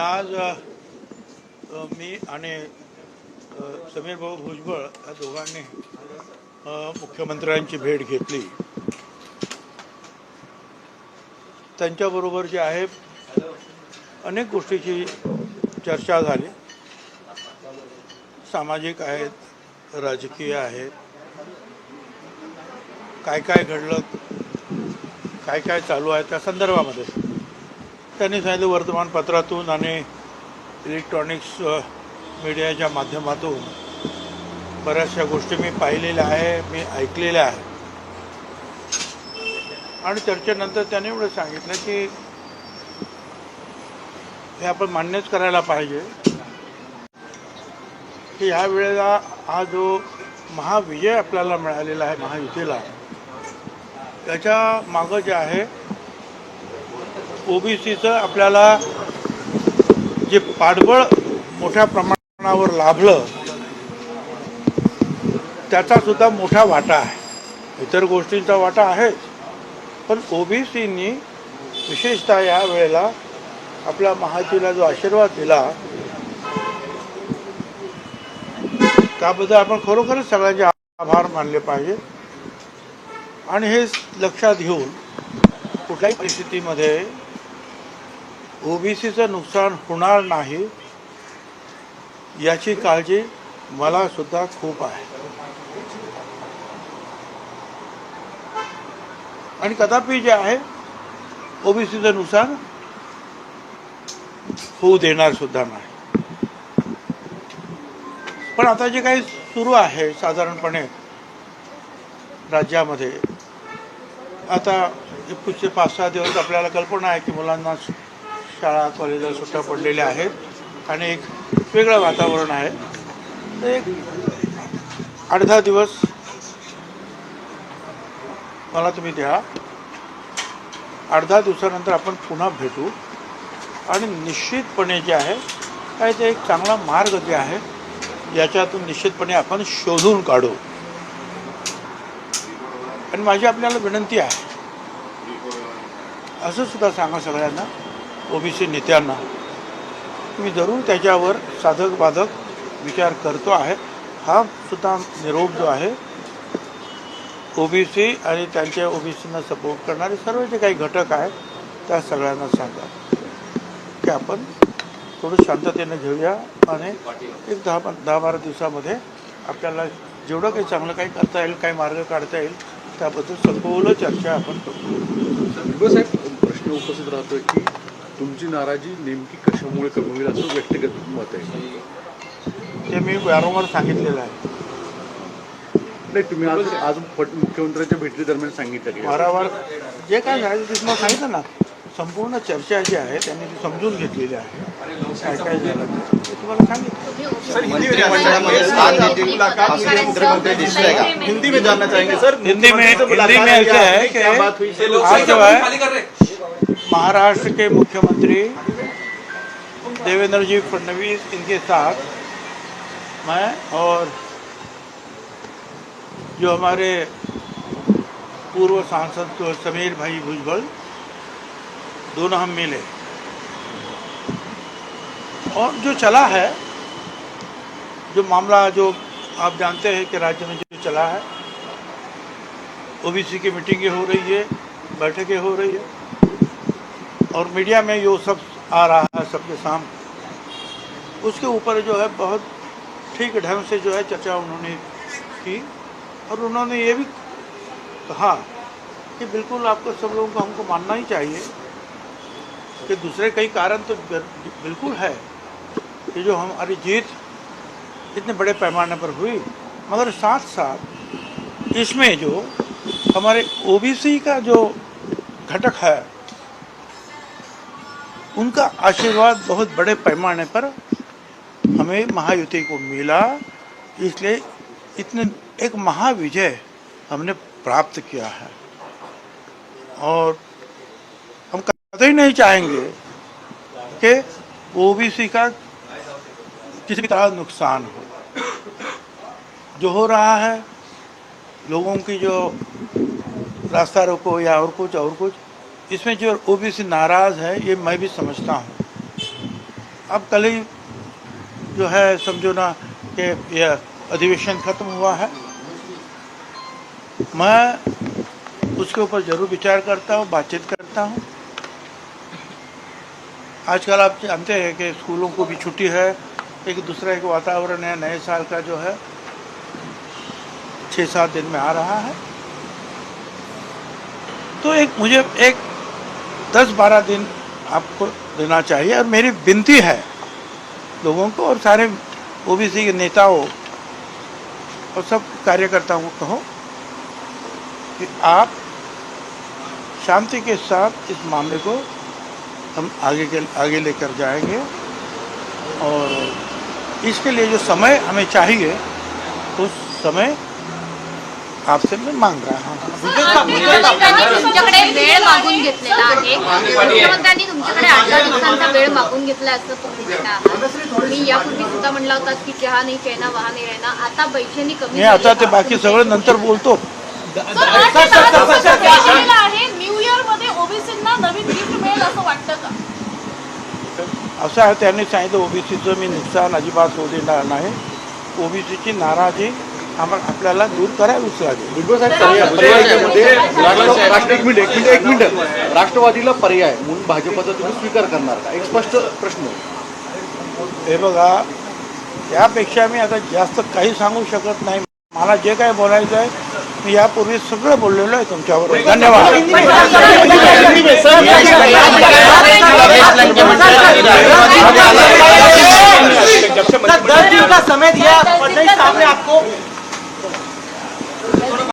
आज मी आणि समीर भाऊ भुजबळ या दोघांनी मुख्यमंत्र्यांची भेट घेतली. त्यांच्याबरोबर जे आहे अनेक गोष्टीची चर्चा झाली. सामाजिक आहेत राजकीय आहेत. काय काय घडलं काय काय चालू आहे त्या संदर्भामध्ये. त्यांनी सांगितलं वर्तमानपत्रातून आणि इलेक्ट्रॉनिक्स मीडियाच्या माध्यमातून बऱ्याचशा गोष्टी मी पाहिलेल्या आहे मी ऐकलेल्या आहे. आणि चर्चेनंतर त्याने एवढं सांगितलं की हे आपण मान्यच करायला पाहिजे की ह्या वेळेला हा जो महाविजय आपल्याला मिळालेला आहे महायुतीला त्याच्या मागं जे आहे ओबीसीचं आपल्याला जे पाठबळ मोठ्या प्रमाणावर लाभलं त्याचा सुद्धा मोठा वाटा आहे. इतर गोष्टींचा वाटा आहेच. पण ओबीसीनी विशेषतः या वेळेला आपल्या महायुतीला जो आशीर्वाद दिला त्याबद्दल आपण खरोखरच सगळ्यांचे आभार मानले पाहिजे. आणि हे लक्षात घेऊन कुठल्याही परिस्थितीमध्ये ओबीसीचं नुकसान होणार नाही याची काळजी मला सुद्धा खूप आहे. आणि कदापि जे आहे ओबीसीचं नुकसान होऊ देणार सुद्धा नाही. पण आता जे काही सुरू आहे साधारणपणे राज्यामध्ये आता पुढचे पाच सहा दिवस आपल्याला कल्पना आहे की मुलांना शाळा कॉलेजला सुट्ट्या पडलेल्या आहेत आणि एक वेगळं वातावरण आहे. तर एक आठ दहा दिवस मला तुम्ही द्या. आठ दहा दिवसानंतर आपण पुन्हा भेटू. आणि निश्चितपणे जे आहे काय ते एक चांगला मार्ग जे आहे याच्यातून निश्चितपणे आपण शोधून काढू. आणि माझी आपल्याला विनंती आहे. असं सुद्धा सांगा सगळ्यांना. ओबीसी नेत्यांना. मी जरूर त्याच्यावर साधक बाधक विचार करतो आहे. हा सुद्धा निरोप जो आहे ओबीसी आणि त्यांच्या ओबीसीना सपोर्ट करणारे सर्व जे काही घटक आहेत त्या सगळ्यांना सांगा. की आपण थोडं शांततेनं घेऊया आणि एक दहा दहा बारा दिवसामध्ये आपल्याला जेवढं काही चांगलं काही करता येईल काही मार्ग काढता येईल त्याबद्दल सखोल चर्चा आपण करू. साहेब प्रश्न उपस्थित राहतो की तुमची नाराजी नेमकी कशामुळे कमी होईल असं व्यक्तिगत मत आहे. ते मी वारंवार सांगितलेलं आहे. नाही तुम्ही आज आज फट- मुख्यमंत्र्यांच्या भेटी दरम्यान सांगितलं की वारंवार जे काय झालं ते तुम्हाला सांगितलं ना संपूर्ण चर्चा जी आहे त्यांनी ती समजून घेतलेली आहे. काय काय झालं ते तुम्हाला सांगितलं. हिंदी में जानना चाहेंगे सर हिंदी में हिंदी में ऐसे है कि आज जो है। महाराष्ट्र के मुख्यमंत्री देवेंद्र जी फडणवीस इनके साथ मैं और जो हमारे पूर्व सांसद तो समीर भाई भुजबल, दोनों हम मिले। और जो चला है, जो मामला जो आप जानते हैं कि राज्य में जो चला है, ओबीसी की मीटिंगें हो रही है, बैठकें हो रही है। और मीडिया में यो सब आ रहा है सबके सामने उसके ऊपर जो है बहुत ठीक ढंग से जो है चर्चा उन्होंने की और उन्होंने ये भी कहा कि बिल्कुल आपको सब लोगों को हमको मानना ही चाहिए कि दूसरे कई कारण तो बिल्कुल है कि जो हमारी जीत इतने बड़े पैमाने पर हुई, मगर साथ साथ इसमें जो हमारे ओबीसी का जो घटक है उनका आशीर्वाद बहुत बड़े पैमाने पर हमें महायुति को मिला। इसलिए इतने, एक महाविजय हमने प्राप्त किया है। और हम कतई नहीं चाहेंगे कि ओबीसी का किसी भी तरह नुकसान हो। जो हो रहा है, लोगों की जो रास्ता रोको या और कुछ और कुछ इसमें जो ओबीसी नाराज़ है, ये मैं भी समझता हूँ। अब कल ही जो है, समझो ना कि यह अधिवेशन खत्म हुआ है। मैं उसके ऊपर ज़रूर विचार करता हूँ, बातचीत करता हूँ। आजकल आप जानते हैं कि स्कूलों को भी छुट्टी है। एक दूसरा एक वातावरण है, नए साल का जो है छः सात दिन में आ रहा है। तो एक मुझे एक दस बारह दिन आपको देना चाहिए और मेरी विनती है लोगों को और सारे ओबीसी के नेताओं और सब कार्यकर्ताओं को कहो कि आप शांति के साथ इस मामले को हम आगे के, आगे लेकर जाएँगे और इसके लिए जो समय हमें चाहिए, उस समय आपसे मैं मांग रहा. हूँ तुमच्याकडे वेळ मागून घेतलेला आहे. मुख्यमंत्र्यांनी तुमच्याकडे आठ दिवसांचा वेळ मागून घेतला असं तुम्ही म्हणता. तुम्ही यापूर्वी सुद्धा म्हणला होतात की चहा नाही कहना वहा नाही रहना. आता पैशांनी कमी मी आता ते बाकी सगळं नंतर बोलतो. न्यू इयरमध्ये ओबीसींना नवीन गिफ्ट मिळेल असं वाटतं का? असं आहे त्यांनी सांगितलं ओबीसीचं मी नुकसान अजिबात होऊ देणार नाही. ओबीसीची नाराजी आम्हाला आपल्याला दूर करावीच लागेल एक मिनिट एक मिनिट एक मिनिट राष्ट्रवादीला पर्याय म्हणून भाजपचा तुम्ही स्वीकार करणार का एक स्पष्ट प्रश्न हे बघा यापेक्षा मी आता जास्त काही सांगू शकत नाही मला जे काय बोलायचं आहे मी यापूर्वी सगळं बोललेलो आहे तुमच्याबरोबर धन्यवाद